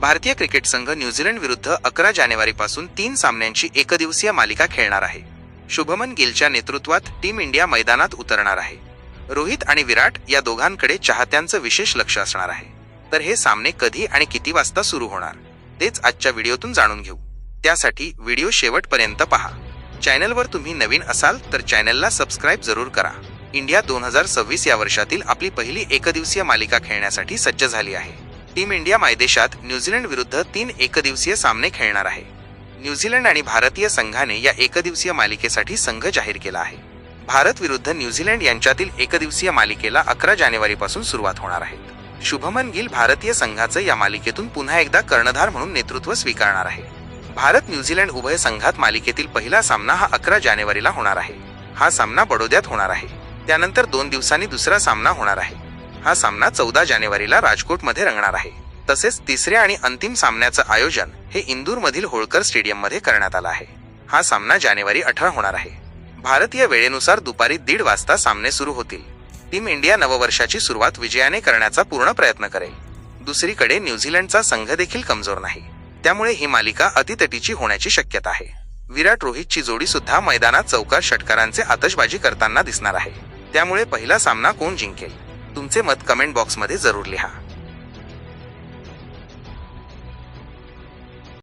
भारतीय क्रिकेट संघ न्यूझीलंड विरुद्ध अकरा जानेवारीपासून तीन सामन्यांची एकदिवसीय मालिका खेळणार आहे. शुभमन गिलच्या नेतृत्वात टीम इंडिया मैदानात उतरणार आहे. रोहित आणि विराट या दोघांकडे चाहत्यांचं विशेष लक्ष असणार आहे. तर हे सामने कधी आणि किती वाजता सुरू होणार? तेच आजच्या व्हिडिओतून जाणून घेऊ. त्यासाठी व्हिडिओ शेवटपर्यंत पहा. चॅनलवर तुम्ही नवीन असाल तर चॅनलला सबस्क्राईब जरूर करा. इंडिया दोन हजार सव्वीस या वर्षातील आपली पहिली एकदिवसीय मालिका खेळण्यासाठी सज्ज झाली आहे. टीम इंडिया मायदेशात न्यूझीलंड विरुद्ध तीन एकदिवसीय सामने खेळणार आहे. न्यूझीलंड आणि भारतीय संघाने या एकदिवसीय मालिकेसाठी संघ जाहीर केला आहे. भारत विरुद्ध न्यूझीलंड यांच्यातील एकदिवसीय मालिकेला अकरा जानेवारीपासून सुरुवात होणार आहे. शुभमन गिल भारतीय संघाचं या मालिकेतून पुन्हा एकदा कर्णधार म्हणून नेतृत्व स्वीकारणार आहे. भारत न्यूझीलंड उभय संघात मालिकेतील पहिला सामना हा अकरा जानेवारीला होणार आहे. हा सामना बडोद्यात होणार आहे. त्यानंतर दोन दिवसांनी दुसरा सामना होणार आहे. हा सामना चौदा जानेवारीला राजकोटमध्ये रंगणार आहे. तसेच तिसऱ्या आणि अंतिम सामन्याचं आयोजन हे इंदूरमधील होळकर स्टेडियममध्ये करण्यात आलं आहे. हा सामना जानेवारी अठरा होणार आहे. भारतीय वेळेनुसार दुपारी दीड वाजता सामने सुरू होतील. टीम इंडिया नववर्षाची सुरुवात विजयाने करण्याचा पूर्ण प्रयत्न करेल. दुसरीकडे न्यूझीलंडचा संघ देखील कमजोर नाही. त्यामुळे ही मालिका अतितटीची होण्याची शक्यता आहे. विराट रोहितची जोडी सुद्धा मैदानात चौकार षटकारांचे आतषबाजी करताना दिसणार आहे. त्यामुळे पहिला सामना कोण जिंकेल? तुमचे मत कमेंट बॉक्समध्ये जरूर लिहा.